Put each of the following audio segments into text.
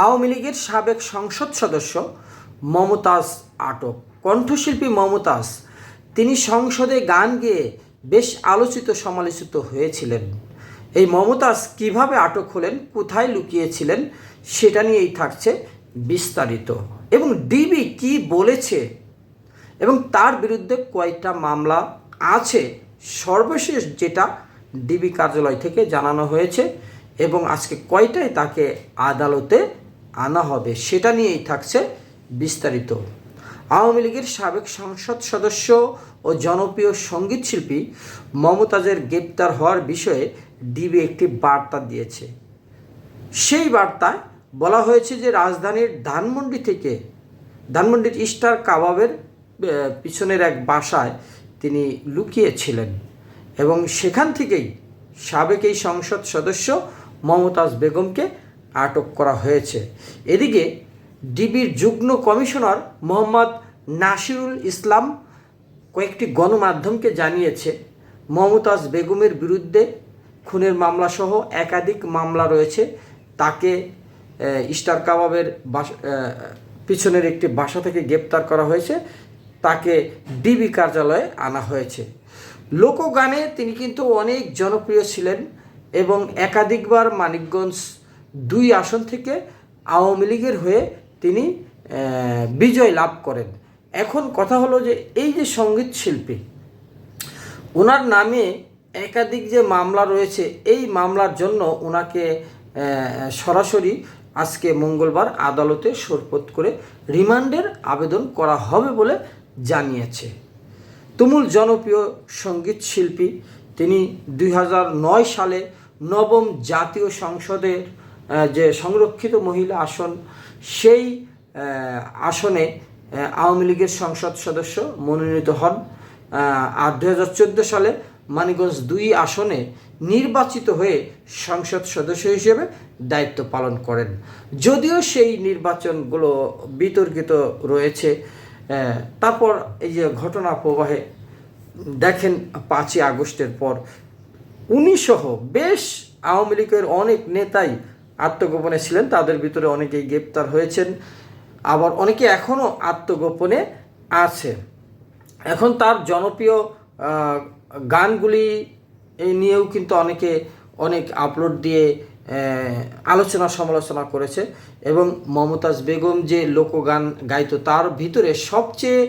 আওয়ামী লীগের সাবেক সংসদ সদস্য মমতাজ আটক। কণ্ঠশিল্পী মমতাজ, তিনি সংসদে গান গেয়ে বেশ আলোচিত সমালোচিত হয়েছিলেন। এই মমতাজ কীভাবে আটক হলেন, কোথায় লুকিয়েছিলেন, সেটা নিয়েই থাকছে বিস্তারিত। এবং ডিবি কি বলেছে, এবং তার বিরুদ্ধে কয়েকটা মামলা আছে, সর্বশেষ যেটা ডিবি কার্যালয় থেকে জানানো হয়েছে, এবং আজকে কয়টায় তাকে আদালতে আনা হবে। সেটা নিয়েই থাকছে বিস্তারিত। আওয়ামী লীগের সাবেক সংসদ সদস্য ও জনপ্রিয় সংগীত শিল্পী মমতাজের গ্রেপ্তার হওয়ার বিষয়ে ডিবি একটি বার্তা দিয়েছে। সেই বার্তায় বলা হয়েছে যে রাজধানীর ধানমন্ডি থেকে ধানমন্ডির স্টার কাবাবের পিছনের এক বাসায় তিনি লুকিয়েছিলেন এবং সেখান থেকেই সাবেক এই সংসদ সদস্য মমতাজ বেগমকে আটক করা হয়েছে। এদিকে ডিবির যুগ্ম কমিশনার মোহাম্মদ নাসিরুল ইসলাম কয়েকটি গণমাধ্যমকে জানিয়েছে, মমতাজ বেগমের বিরুদ্ধে খুনের মামলাসহ একাধিক মামলা রয়েছে। তাকে স্টার কাবাবের পিছনের একটি বাসা থেকে গ্রেপ্তার করা হয়েছে। তাকে ডিবি কার্যালয়ে আনা হয়েছে। লোকগানে তিনি কিন্তু অনেক জনপ্রিয় ছিলেন এবং একাধিকবার মানিকগঞ্জ দুই আসন থেকে আওয়ামী লীগের হয়ে তিনি বিজয় লাভ করেন। এখন কথা হলো যে এই যে সংগীত শিল্পী, ওনার নামে একাধিক যে মামলা রয়েছে, এই মামলার জন্য ওনাকে সরাসরি আজকে মঙ্গলবার আদালতে সরপত করে রিমান্ডের আবেদন করা হবে বলে জানিয়েছে। তুমুল জনপ্রিয় সংগীত শিল্পী, তিনি দুই হাজার নয় সালে নবম জাতীয় সংসদের যে সংরক্ষিত মহিলা আসন, সেই আসনে আওয়ামী লীগের সংসদ সদস্য মনোনীত হন। আর দু হাজার চোদ্দ সালে মানিকগঞ্জ দুই আসনে নির্বাচিত হয়ে সংসদ সদস্য হিসেবে দায়িত্ব পালন করেন। যদিও সেই নির্বাচনগুলো বিতর্কিত রয়েছে তারপর এই যে ঘটনা প্রবাহে দেখেন পাঁচই আগস্টের পর উনি সহ বেশ আওয়ামী লীগের অনেক নেতাই আত্মগোপনে ছিলেন, তাদের ভিতরে অনেকেই গ্রেপ্তার হয়েছেন, আবার অনেকে এখনও আত্মগোপনে আছে। এখন তার জনপ্রিয় গানগুলি নিয়েও কিন্তু অনেকে অনেক আপলোড দিয়ে আলোচনা সমালোচনা করেছে। এবং মমতাজ বেগম যে লোকগান গাইতো, তার ভিতরে সবচেয়ে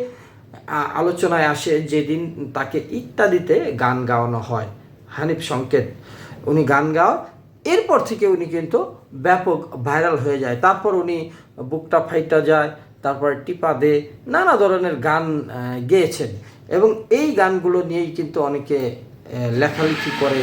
আলোচনায় আসে যেদিন তাকে ইত্যাদিতে গান গাওয়ানো হয়। হানিফ সংকেত, উনি গান গাওয়া এরপর থেকে উনি কিন্তু ব্যাপক ভাইরাল হয়ে যায়। তারপর উনি বুকটা ফাইটা যায়, তারপর টিপা দে নানা ধরনের গান গেয়েছেন। এবং এই গানগুলো নিয়েই কিন্তু অনেকে লেখালেখি করে।